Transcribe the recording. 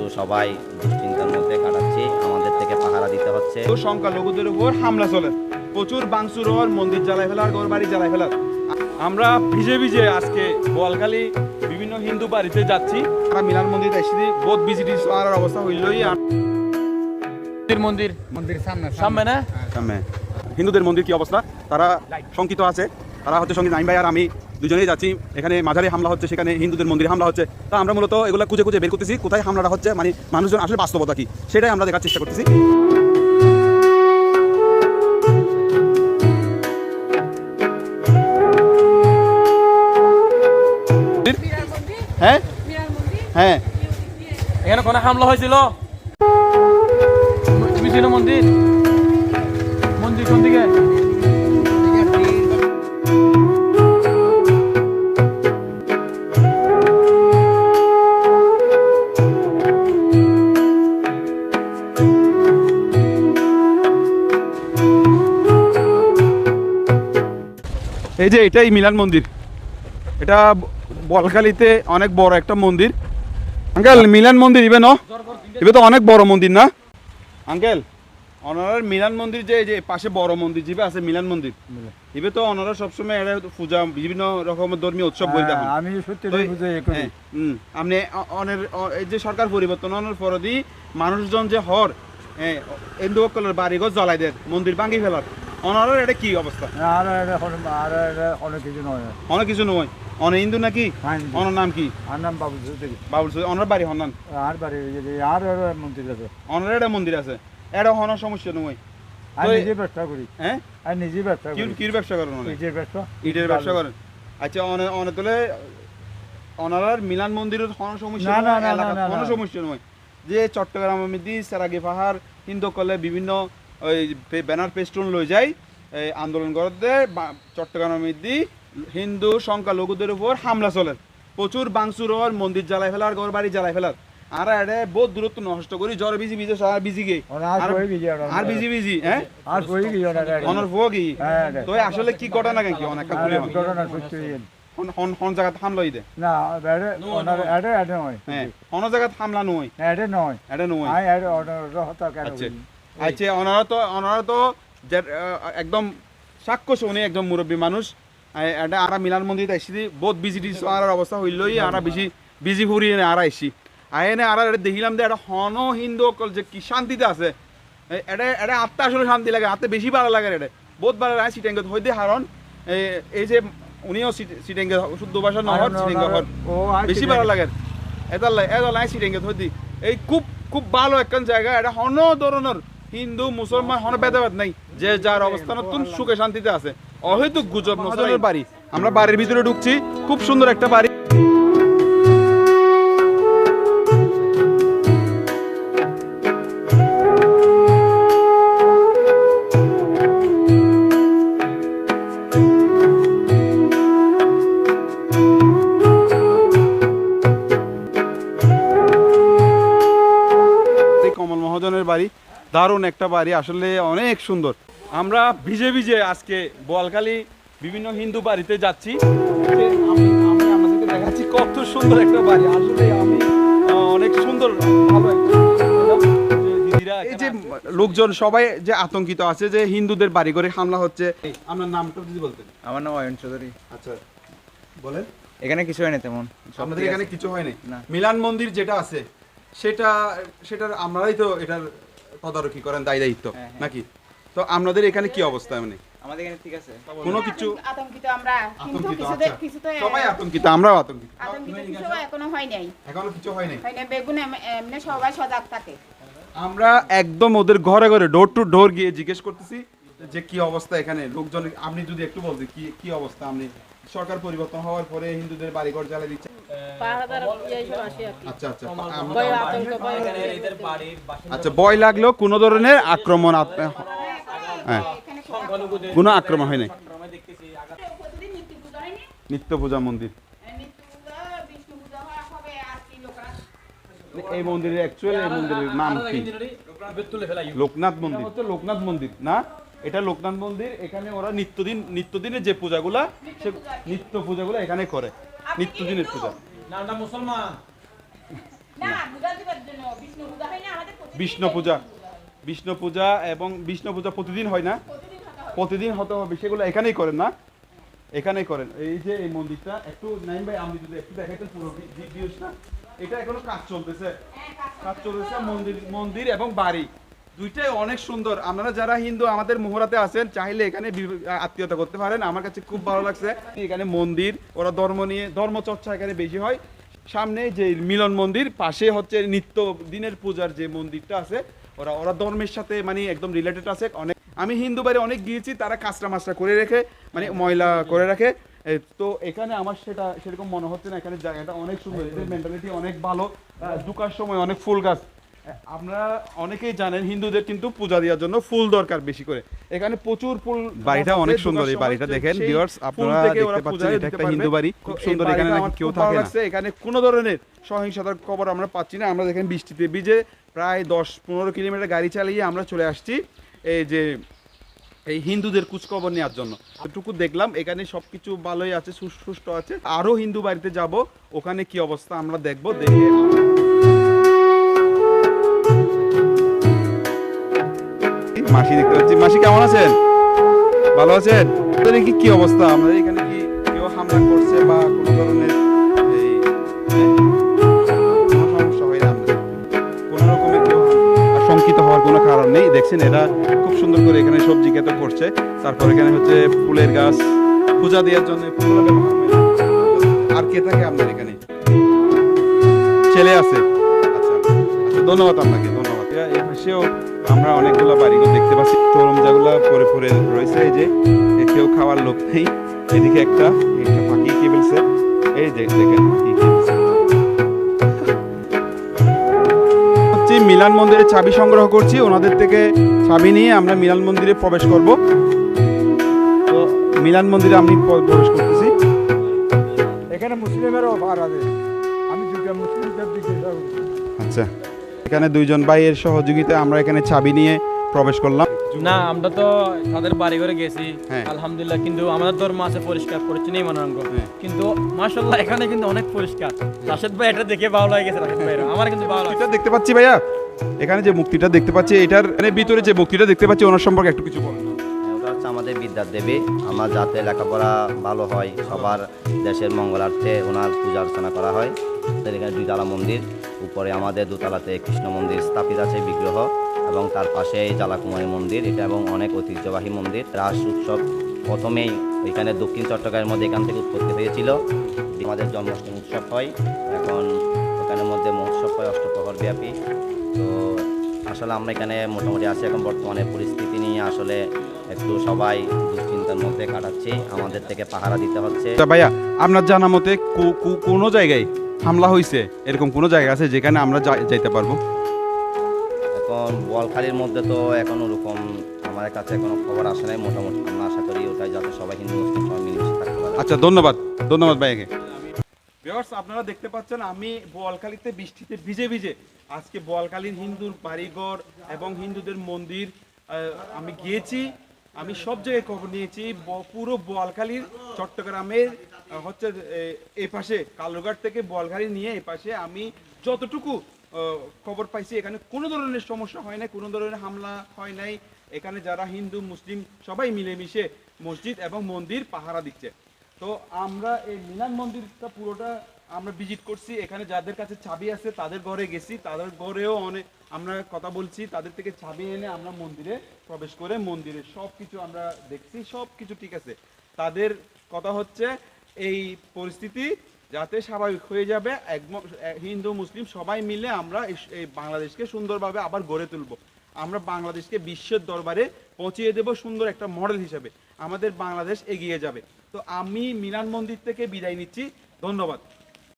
তো সবাই দুশ্চিন্তার মধ্যে কাটাচ্ছি আমাদের থেকে পাহারা দিতে হচ্ছে। সংখ্যালঘুদের উপর হামলা চলে। প্রচুর বাংসুর হওয়ার মন্দির জ্বালাই ফেলার ঘর বাড়ি জ্বালাই ফেলার। আমরা ভিজে ভিজে আজকে বোয়ালখালী বিভিন্ন হিন্দু বাড়িতে যাচ্ছি। আমরা মিলান মন্দির এসেছি বোধ ভিজিটি আর অবস্থা হইলই আর। মন্দির মন্দির সামনে সামনে। না? সামনে। হিন্দুদের মন্দির কি অবস্থা? তারা শঙ্কিত আছে। তারা হচ্ছে সঙ্গে নাইম ভাই আর আমি দুজনেই যাচ্ছি, এখানে মাঝারে হামলা হচ্ছে, সেখানে হিন্দুদের মন্দিরে হামলা হচ্ছে। তা আমরা মূলত এগুলো খুঁজে খুঁজে বের করতেছি, কোথায় হামলাটা হচ্ছে মানে মানুষজন আসলে বাস্তবতা কি, সেটাই আমরা দেখার চেষ্টা করতেছি। হ্যাঁ? হ্যাঁ। এখানে কোনো হামলা হয়েছিল? তুমি ছিল মন্দির? মন্দির কোন দিকে? এই যে এটাই মিলান মন্দির। এটা বলখালিতে অনেক বড় একটা মন্দির। আঙ্কেল মিলান মন্দির ইবে ন? ইবে তো অনেক বড় মন্দির না? আঙ্কেল অনারার মিলান মন্দির যে এই যে পাশে বড় মন্দির জিবে আছে মিলান মন্দির ইবে তো অনারা সবসময় এটা পূজা বিভিন্ন রকমের ধর্মীয় উৎসব বই দেখেন আমি সত্যি এ করি। হ্যাঁ, হুম, আপনি অ- অনের এই যে সরকার পরিবর্তন অনার পরদি মানুষজন যে হর হিন্দুসকলের বাড়িঘর জ্বলাই দেয় মন্দির ভাঙি ফেলার। অনারের এটা কি অবস্থা? আর এটা হল- আর এটা অনেক কিছু নয়। অনেক কিছু নয় অনেক হিন্দু নাকি? হ্যাঁ, অনার নাম কি? আর নাম চৌধুরী বাবুল চৌধুরী, অনার বাড়ি হনান আর বাড়ি আর মন্দির আছে। অনার একটা মন্দির আছে। এটা হনার সমস্যা নয়। নিজে ব্যবসা করি। হ্যাঁ? আমি নিজে ব্যবসা কি করি। ব্যবসা করেন ইটের ব্যবসা। ইটের ব্যবসা করেন। আচ্ছা অনে অনে তোলে অনারার মিলান মন্দিরের হনার সমস্যা না, না, কোনো সমস্যা নয়। যে চট্টগ্রাম মধ্যে সেরাগি পাহাড় হিন্দু কলে বিভিন্ন ওই ব্যানার পেস্টুন লই যায় এই আন্দোলন করতে চট্টগ্রামের মধ্যে হিন্দু সংখ্যালঘুদের উপর হামলা চলে। প্রচুর বাংসুর হওয়ার মন্দির জ্বালাই ফেলার ঘর বাড়ি জ্বালাই ফেলার। আর এটা বহুত দূরত্ব নষ্ট করি জ্বর বিজি বিজি সারা বিজি গে আর বিজি বিজি হ্যাঁ? আর কই গিয়ে অনর ভোগ ই হ্যাঁ, তো আসলে কি ঘটনা কেন কি অনেক আর ঘটনা সত্যি। হন হন হন জায়গাত হামলা না নয়। হ্যাঁ হন জায়গাত হামলা নয়। নয়। নয়। হতা কেন আচ্ছা করি? আচ্ছা ওনারা তো ওনারা তো একদম সাক্ষ্য শুনি একদম মুরব্বী মানুষ। আই- এটা আরা মিলান মন্দির আইসি বহুত বিজি টিজি আর অবস্থা হইলই আরা বেশি বিজি ফুরি আরা আইসি। আইনে আরা দেখিলাম যে এটা হন হিন্দু অকল যে কি শান্তিতে আছে। এটা এটা আত্মা আসলে শান্তি লাগে আত্মা বেশি ভালো লাগে এটা। বহুত ভালো লাগে সিটেঙ্গত হইতে হারণ এই- যে উনিও সিটেঙ্গে শুদ্ধ ভাষা নহর সিটেঙ্গে হর ও বেশি ভালো লাগে। এটা লাই এটা লাই সিটেঙ্গে থই এই খুব খুব ভালো একখান জায়গা এটা হন ধরনের হিন্দু মুসলমান হন ভেদাভেদ নাই। যে যার অবস্থান তুন সুখে শান্তিতে আছে। অহেতুক গুজব নজরের বাড়ি। আমরা বাড়ির ভিতরে ঢুকছি। খুব সুন্দর একটা বাড়ি। কমল মহাজনের বাড়ি। দারুণ একটা বাড়ি আসলে অনেক সুন্দর। আমরা ভিজে ভিজে আজকে বোয়ালখালী বিভিন্ন হিন্দু বাড়িতে যাচ্ছি। আমি আমাদেরকে দেখাচ্ছি কত সুন্দর একটা বাড়ি। আসলে আমি অনেক সুন্দর ভালো একটা যে দিদিরা এই যে লোকজন সবাই যে আতঙ্কিত আছে যে হিন্দুদের বাড়ি ঘরে হামলা হচ্ছে। আপনার নামটা যদি বলতেন। আমার নাম অয়ন চৌধুরী। আচ্ছা বলেন। এখানে কিছু হয়নি তেমন আপনাদের এখানে কিছু হয়নি না। মিলান মন্দির যেটা আছে সেটা সেটার আমরাই তো এটার তদারকি করেন দায় দায়িত্ব হ্যাঁ, হ্যাঁ। নাকি? তো আপনাদের এখানে কি অবস্থা মানে? আমাদের এখানে ঠিক আছে। কোনো কিছু আতঙ্কিত আমরা কিন্তু আতঙ্কিত আচ্ছা। কিছু তো সবাই আতঙ্কিত আমরাও আতঙ্কিত। আতঙ্কিত কিছু এখনও হয় নাই। এখনও কিছু হয়নি হয় না বেগুন এমনি সবাই সজাগ থাকে। আমরা একদম ওদের ঘরে ঘরে ডোর টু ডোর গিয়ে জিজ্ঞেস করতেছি যে কি অবস্থা এখানে? লোকজন আপনি যদি একটু বলতেন কি কি অবস্থা? আপনি সরকার পরিবর্তন হওয়ার পরে হিন্দুদের বাড়িঘর জ্বালিয়ে দিচ্ছে। কি। আচ্ছা আচ্ছা আতঙ্ক ভয় আচ্ছা ভয় লাগল কোনো ধরনের আক্রমণ হ্যাঁ। কোনো আক্রমণ হয় নাই নিত্য পূজা মন্দির এই মন্দিরের অ্যাকচুয়ালি এই মন্দিরের নাম কি? লোকনাথ মন্দির। হচ্ছে লোকনাথ মন্দির। না? এটা লোকনাথ মন্দির। এখানে ওরা নিত্যদিন নিত্যদিনের যে পূজাগুলা সে নিত্য পূজাগুলো এখানে করে। নিত্যদিনের পূজা। পূজা বিষ্ণু পূজা হয় না আমাদের প্রতিদিন বিষ্ণু পূজা। এবং বিষ্ণু পূজা প্রতিদিন হয় না? প্রতিদিন হয়। হতে হবে। সেগুলো এখানেই করেন না? এখানেই করেন। এই যে এই মন্দিরটা একটু নাইম ভাই আমি যদি একটু দেখাইতেন পুরো ভিডিওসটা এটা এখনও কাজ চলতেছে। কাজ চলতেছে মন্দির মন্দির এবং বাড়ি। দুইটাই অনেক সুন্দর। আপনারা যারা হিন্দু, আমাদের মোহরাতে আছেন, চাইলে এখানে আত্মীয়তা করতে পারেন। আমার কাছে খুব ভালো লাগছে। এখানে মন্দির, ওরা ধর্ম নিয়ে ধর্মচর্চা এখানে বেশি হয়। সামনে যে মিলন মন্দির, পাশে হচ্ছে নিত্য দিনের পূজার যে মন্দিরটা আছে, ওরা ওরা ধর্মের সাথে মানে একদম রিলেটেড আছে। অনেক আমি হিন্দু বাড়ি অনেক গিয়েছি, তারা কাঁচরা মাছটা করে রেখে মানে ময়লা করে রাখে। তো এখানে আমার সেটা সেরকম মনে হচ্ছে না। এখানে জায়গাটা অনেক সুন্দর। এদের মেন্টালিটি অনেক ভালো। ঢুকার সময় অনেক ফুল গাছ। আপনারা অনেকেই জানেন হিন্দুদের কিন্তু পূজা দেওয়ার জন্য ফুল দরকার বেশি করে। এখানে প্রচুর ফুল বাড়িটা অনেক সুন্দর, এই বাড়িটা দেখেন, ফুল আপনারা দেখতে পাচ্ছেন, এটা একটা হিন্দু বাড়ি, খুব সুন্দর, এখানে নাকি কেউ থাকে না। এখানে কোনো ধরনের সহিংসতার খবর আমরা পাচ্ছি না। আমরা দেখেন বৃষ্টিতে ভিজে প্রায় দশ পনেরো কিলোমিটার গাড়ি চালিয়ে আমরা চলে আসছি এই যে এই হিন্দুদের কুচখবর নেওয়ার জন্য। এটুকু দেখলাম এখানে সবকিছু ভালোই আছে সুষ্ঠু আছে। আরও হিন্দু বাড়িতে যাব ওখানে কি অবস্থা আমরা দেখব দেখে মাসি দেখতে পাচ্ছি। মাসি, কেমন আছেন? ভালো আছেন? আপনাদের কি কি অবস্থা? আমাদের এখানে কি কেউ হামলা করছে বা কোনো ধরনের হয়? কারণ নেই। দেখছেন, এরা খুব সুন্দর করে এখানে সবজি ক্ষেত করছে। তারপর এখানে হচ্ছে ফুলের গাছ। পূজা দেওয়ার জন্য। আর কে থাকে আপনার এখানে? ছেলে আছে। আচ্ছা। আচ্ছা ধন্যবাদ আপনাকে। এই পাশেও আমরা অনেকগুলো বাড়িঘর দেখতে পাচ্ছি। তরমজাগুলো পরে পরে রয়েছে এই যে কেউ খাওয়ার লোক নেই। এদিকে একটা একটা পাখি কি বলছে এই যে দেখেন কি হচ্ছে মিলান মন্দিরে চাবি সংগ্রহ করছি ওনাদের থেকে চাবি নিয়ে আমরা মিলান মন্দিরে প্রবেশ করব। তো মিলান মন্দিরে আমি প্রবেশ করতেছি। এখানে মুসলিমেরও ভার আছে। আমি দুটা মুসলিমদের দিকে। আচ্ছা। এখানে দুইজন ভাইয়ের সহযোগিতায় আমরা এখানে চাবি নিয়ে প্রবেশ করলাম। না আমরা তো তাদের বাড়ি ঘরে গেছি। হ্যাঁ। আলহামদুলিল্লাহ কিন্তু আমাদের ধর্ম আছে পরিষ্কার পরিচ্ছন্ন মনাঙ্গ হ্যাঁ। কিন্তু মাশাল্লাহ এখানে কিন্তু অনেক পরিষ্কার। রাশেদ ভাই এটা দেখে ভালো লাগে গেছে রাশেদ ভাই আমার কিন্তু ভালো লাগছে। মুক্তিটা দেখতে পাচ্ছি ভাইয়া। এখানে যে মুক্তিটা দেখতে পাচ্ছি এটার মানে ভিতরে যে মুক্তিটা দেখতে পাচ্ছি ওনার সম্পর্কে একটু কিছু বলেন। আমাদের বিদ্যার দেবী। আমার যাতে লেখাপড়া ভালো হয় সবার দেশের মঙ্গলার্থে ওনার পূজা অর্চনা করা হয়। এখানে দুইতলা মন্দির, উপরে আমাদের দোতলাতে কৃষ্ণ মন্দির স্থাপিত আছে বিগ্রহ, এবং তার পাশে জালাকুমারী মন্দির, এটা এবং অনেক ঐতিহ্যবাহী মন্দির। রাস উৎসব প্রথমেই এখানে দক্ষিণ চট্টগ্রামের মধ্যে এখান থেকে উৎপত্তি হয়েছিল। আমাদের জন্মাষ্টমী উৎসব হয়, এখন ওখানের মধ্যে মহোৎসব হয়, অষ্টপ্রহর ব্যাপী। তো আসলে আমরা এখানে মোটামুটি আছি, এখন বর্তমানে পরিস্থিতি নিয়ে আসলে একটু সবাই দুশ্চিন্তার মধ্যে কাটাচ্ছি। আমাদের থেকে পাহারা দিতে হচ্ছে। ভাইয়া, আপনার জানা মতে কোনো জায়গায় হামলা হয়েছে এরকম কোনো জায়গা আছে যেখানে আমরা যাই- যাইতে পারব? এখন বোয়ালখালীর মধ্যে তো এখন ওরকম আমার কাছে কোনো খবর আসে নাই মোটামুটি আমরা আশা করি ওটাই যাতে সবাই হিন্দু মুসলিম সবাই মিলেমিশে থাকতে পারে আচ্ছা ধন্যবাদ ধন্যবাদ ভাইয়াকে ভিউয়ার্স আপনারা দেখতে পাচ্ছেন আমি বোয়ালখালীতে বৃষ্টিতে ভিজে ভিজে আজকে বোয়ালখালীর হিন্দুর বাড়িঘর এবং হিন্দুদের মন্দির আমি গিয়েছি। আমি সব জায়গায় খবর নিয়েছি পুরো বোয়ালখালীর চট্টগ্রামের হচ্ছে এই পাশে, কালুরঘাট থেকে বোয়ালখালী নিয়ে এই পাশে আমি যতটুকু খবর পাইছি, এখানে কোনো ধরনের সমস্যা হয় নাই, কোনো ধরনের হামলা হয় নাই। এখানে যারা হিন্দু, মুসলিম, সবাই মিলেমিশে মসজিদ এবং মন্দির পাহারা দিচ্ছে। তো আমরা এই মিলান মন্দিরটা পুরোটা আমরা ভিজিট করছি। এখানে যাদের কাছে চাবি আছে, তাদের ঘরে গেছি, তাদের ঘরেও অনেক আমরা কথা বলছি, তাদের থেকে চাবি এনে আমরা মন্দিরে প্রবেশ করে মন্দিরে সব কিছু আমরা দেখছি সব কিছু ঠিক আছে। তাদের কথা হচ্ছে, এই পরিস্থিতি যাতে স্বাভাবিক হয়ে যাবে, একম- হিন্দু, মুসলিম সবাই মিলে আমরা এই- এই বাংলাদেশকে সুন্দরভাবে আবার গড়ে তুলব। আমরা বাংলাদেশকে বিশ্বের দরবারে পৌঁছিয়ে দেব সুন্দর একটা মডেল হিসেবে। আমাদের বাংলাদেশ এগিয়ে যাবে। তো আমি মিলান মন্দির থেকে বিদায় নিচ্ছি। ধন্যবাদ।